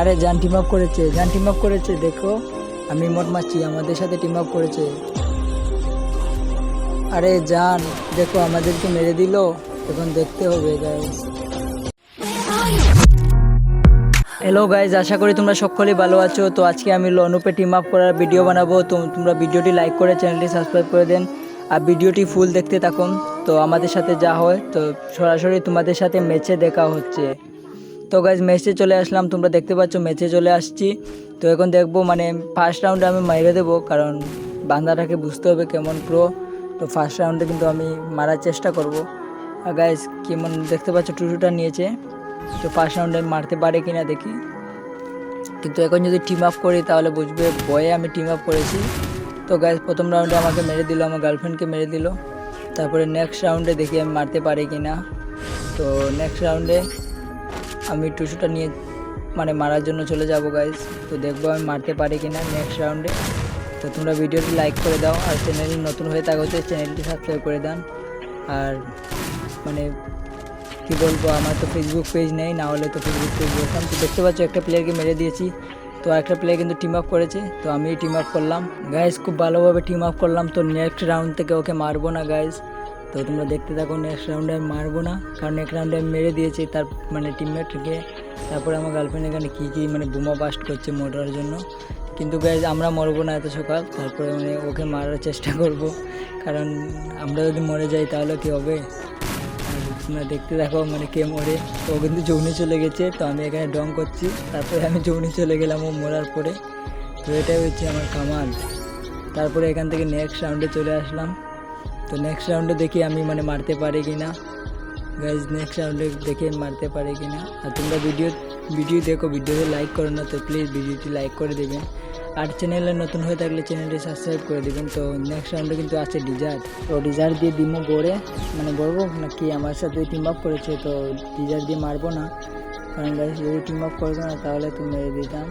আরে, জান team up করেছে, জান টিম আপ করেছে, দেখো। আমি মোট মারছি আমাদের সাথে টিম আপ করেছে। আরে, জান, দেখো, আমাদেরকে মেরে দিল। এখন দেখতে হবে গাইস হ্যালো গাইজ আশা করি তোমরা সকলেই ভালো আছো। তো আজকে আমি লনুপে টিম আপ করার ভিডিও বানাবো। তো তোমরা ভিডিওটি লাইক করে চ্যানেলটি সাবস্ক্রাইব করে দেন। আর ভিডিওটি ফুল দেখতে থাকুন। তো আমাদের সাথে যা হয়, তো সরাসরি তোমাদের সাথে ম্যাচে দেখা হচ্ছে। তো গাইজ ম্যাচে চলে আসলাম। তোমরা দেখতে পাচ্ছ ম্যাচে চলে আসছি। তো এখন দেখব মানে ফার্স্ট রাউন্ডে আমি মাইরে দেবো, কারণ বান্দাটাকে বুঝতে হবে কেমন প্রো তো ফার্স্ট রাউন্ডে কিন্তু আমি মারার চেষ্টা করব। আর গাইজ কেমন দেখতে পাচ্ছ, টুটুটা নিয়েছে। তো ফার্স্ট রাউন্ডে মারতে পারে কিনা দেখি। কিন্তু এখন যদি টিম আপ করি, তাহলে বুঝবে বয়ে আমি টিম আপ করেছি। তো গাইজ প্রথম রাউন্ডে আমাকে মেরে দিল, আমার গার্লফ্রেন্ডকে মেরে দিল। তারপরে নেক্সট রাউন্ডে দেখি আমি মারতে পারি কি না তো নেক্সট রাউন্ডে আমি টুসুটা নিয়ে মানে মারার জন্য চলে যাব গাইজ তো দেখব আমি মারতে পারি কি না নেক্সট রাউন্ডে তো তোমরা ভিডিওটি লাইক করে দাও, আর চ্যানেল নতুন হয়ে থাকো তো চ্যানেলটি সাবস্ক্রাইব করে দান আর মানে কি বলব, আমার তো ফেসবুক পেজ নেই, না হলে তো ফেসবুক পেজ বলতাম। তো দেখতে পাচ্ছ একটা প্লেয়ারকে মেরে দিয়েছি। তো একটা প্লেয়ার কিন্তু টিম আপ করেছে, তো আমি টিম আপ করলাম। গাইজ খুব ভালোভাবে টিম আপ করলাম, তো নেক্সট রাউন্ড থেকে ওকে মারবো না গাইজ তো তোমরা দেখতে থাকো নেক্সট রাউন্ডে আমি মারবো না। কারণ নেক্সট রাউন্ডে আমি মেরে দিয়েছি তার মানে টিমমেটকে তারপরে আমার গার্লফ্রেন্ড এখানে কী কী মানে বোমা বাস্ট করছে মোটার জন্য। কিন্তু গাইজ আমরা মরবো না এত সকাল। তারপরে মানে ওকে মারার চেষ্টা করব। কারণ আমরা যদি মরে যাই তাহলে কী হবে? তোমরা দেখতে দেখো মানে কে মরে। ও কিন্তু যৌনি চলে গেছে, তো আমি এখানে ডং করছি। তারপরে আমি যৌনি চলে গেলাম ও মরার পরে। তো এটাই হচ্ছে আমার কামাল। তারপরে এখান থেকে নেক্সট রাউন্ডে চলে আসলাম। তো নেক্সট রাউন্ডে দেখি আমি মানে মারতে পারি কি না গাইজ নেক্সট রাউন্ডে দেখে মারতে পারি কি না আর তোমরা ভিডিও ভিডিও দেখো ভিডিওতে লাইক করো না তো প্লিজ ভিডিওটি লাইক করে দেবেন। আর চ্যানেলে নতুন হয়ে থাকলে চ্যানেলটি সাবস্ক্রাইব করে দেবেন। তো নেক্সট রাউন্ডে কিন্তু আছে ডিজার্ট তো ডিজার্ট দিয়ে ডিমও গড়ে মানে গড়বো নাকি আমার সাথে টিম আপ করেছে, তো ডিজার্ট দিয়ে মারবো না। কারণ গাইজ যদি টিম আপ করবে না, তাহলে তো মেরে দিতাম।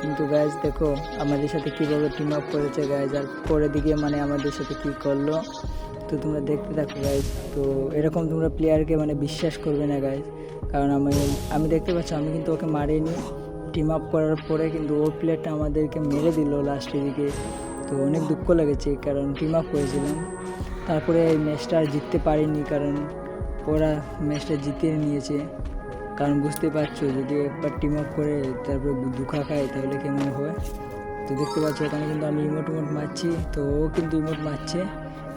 কিন্তু গাইজ দেখো আমাদের সাথে কীভাবে টিম আপ করেছে গাইজ আর পরে দিকে মানে আমাদের সাথে কী করল? তো তোমরা দেখতে থাকো গাইজ তো এরকম তোমরা প্লেয়ারকে মানে বিশ্বাস করবে না গাইজ কারণ আমি আমি দেখতে পাচ্ছি, আমি কিন্তু ওকে মারিনি। টিম আপ করার পরে কিন্তু ও প্লেয়ারটা আমাদেরকে মেরে দিল লাস্টের দিকে তো অনেক দুঃখ লেগেছে, কারণ টিম আপ করেছিলাম। তারপরে এই ম্যাচটা আর জিততে পারিনি, কারণ ওরা ম্যাচটা জিতিয়ে নিয়েছে। কারণ বুঝতে পারছ, যদি একবার টিম আপ করে তারপরে দুঃখা খায়, তাহলে কেমন হয়? তো দেখতে পাচ্ছ, এখানে কিন্তু আমি ইমোট ইমোট মারছি। তো ও কিন্তু ইমোট মারছে।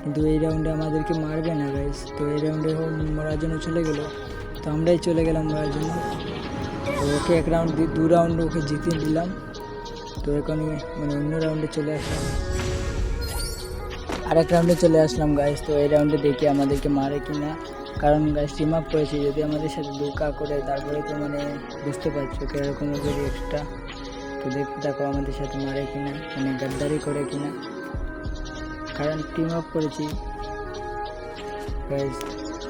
কিন্তু এই রাউন্ডে আমাদেরকে মারবে না গাইস তো এই রাউন্ডে মরার জন্য চলে গেল। তো আমরাই চলে গেলাম মরার জন্য। তো ওকে এক রাউন্ড দু রাউন্ড ওকে জিতিয়ে দিলাম তো এখন মানে অন্য রাউন্ডে চলে আসলাম। আরেক রাউন্ডে চলে আসলাম গাইস তো এই রাউন্ডে দেখি আমাদেরকে মারে কি না কারণ গাইস টিম আপ করেছি। যদি আমাদের সাথে ধোকা করে, তারপরে তো মানে বুঝতে পারছ কীরকম ওদের রিয়েক্টটা তো দেখতে দেখো আমাদের সাথে মারে কি না মানে গাদ্দারি করে কি না কারণ টিম আপ করেছি।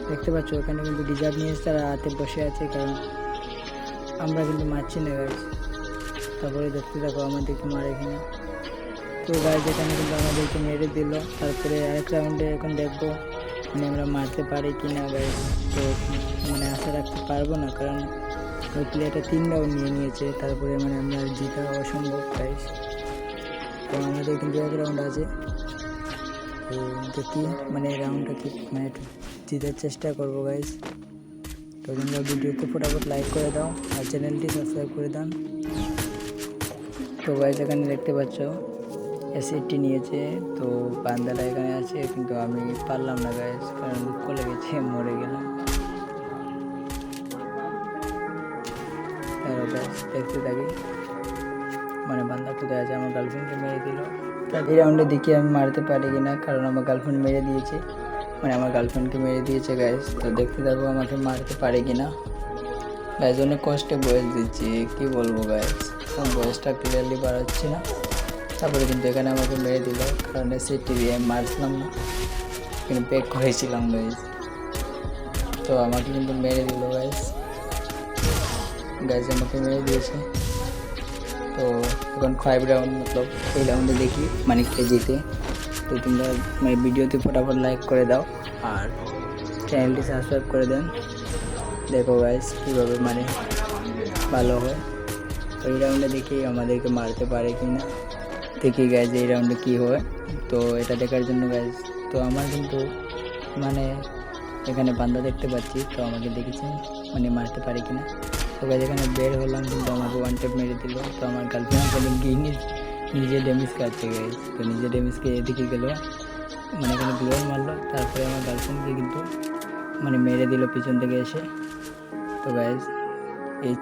দেখতে পাচ্ছ ওখানে কিন্তু ডিজার্ভ নিয়ে তারা হাতে বসে আছে, কারণ আমরা কিন্তু মারছি না গাইস তারপরে দেখতে থাকো আমাদেরকে মারে কিনা। তো গাইজ এখানে কিন্তু আমাদেরকে মেরে দিল। তারপরে আরেক রাউন্ডে এখন দেখব মানে আমরা মারতে পারি কি না গাইজ তো মানে আশা রাখতে পারব না, কারণ ওই প্লেয়ারটা তিন রাউন্ড নিয়ে নিয়েছে। তারপরে মানে আমরা জিতা অসম্ভব গাইজ তো, আমাদের কিন্তু এক রাউন্ড আছে। তো দেখি মানে রাউন্ডটা কি মানে জিতার চেষ্টা করব গাইজ তো তোমরা ভিডিওতে ফটাফট লাইক করে দাও আর চ্যানেলটি সাবস্ক্রাইব করে দাও। তো গাইজ এখানে দেখতে পাচ্ছ অ্যাসিডটি নিয়েছে, তো বান্দাটা এখানে আছে, কিন্তু আমি পারলাম না গাইজ কারণ দুঃখ লেগেছে, মরে গেলাম। দেখতে থাকি। মানে বান্দা কোথায় আছে আমার গার্লফ্রেন্ডকে মেরে দিল। এই রাউন্ডে দেখি আমি মারতে পারি কি না কারণ আমার গার্লফ্রেন্ড মেরে দিয়েছে। মানে আমার গার্লফ্রেন্ডকে মেরে দিয়েছে গাইজ তো দেখতে থাকব আমাকে মারতে পারে কি না গাইজ অনেক কষ্টে বয়স দিচ্ছি, কি বলব গাইজ বয়সটা ক্লিয়ারলি বার হচ্ছে না। তারপরে কিন্তু এখানে আমাকে মেরে দিল, কারণ সে টিভি আমি মারছিলাম না। কিন্তু পেক করেছিলাম গাইজ তো আমাকে কিন্তু মেরে দিল গাইজ গাইজ আমাকে মেরে দিয়েছে। তো এখন ফাইভ রাউন্ড মতলব এই রাউন্ডে দেখি মানে কে জিতে। তো তোমরা মানে ভিডিওতে ফটাফট লাইক করে দাও আর চ্যানেলটি সাবস্ক্রাইব করে দেন। দেখো গাইজ কীভাবে মানে ভালো হয়। এই রাউন্ডে দেখি আমাদেরকে মারতে পারে কি না দেখি গাইজ এই রাউন্ডে কী হয়। তো এটা দেখার জন্য গাইজ তো আমার কিন্তু মানে এখানে বান্দা দেখতে পাচ্ছি, তো আমাকে দেখেছেন মানে মারতে পারি কিনা। তো গাইজ এখানে বের হলাম, কিন্তু আমাকে ওয়ান টেপ মেরে দিল। তো আমার গার্লফ্রেন্ড বলে গিয়ে নিজ ড্যামেজ খাচ্ছে গাইজ তো নিজে ড্যামেজ খেয়ে এদিকে গেলো। মানে এখানে গ্লোর মারলো, তারপরে আমার গার্লফ্রেন্ডকে কিন্তু মানে মেরে দিল পিছন থেকে এসে। তো গাইজ এই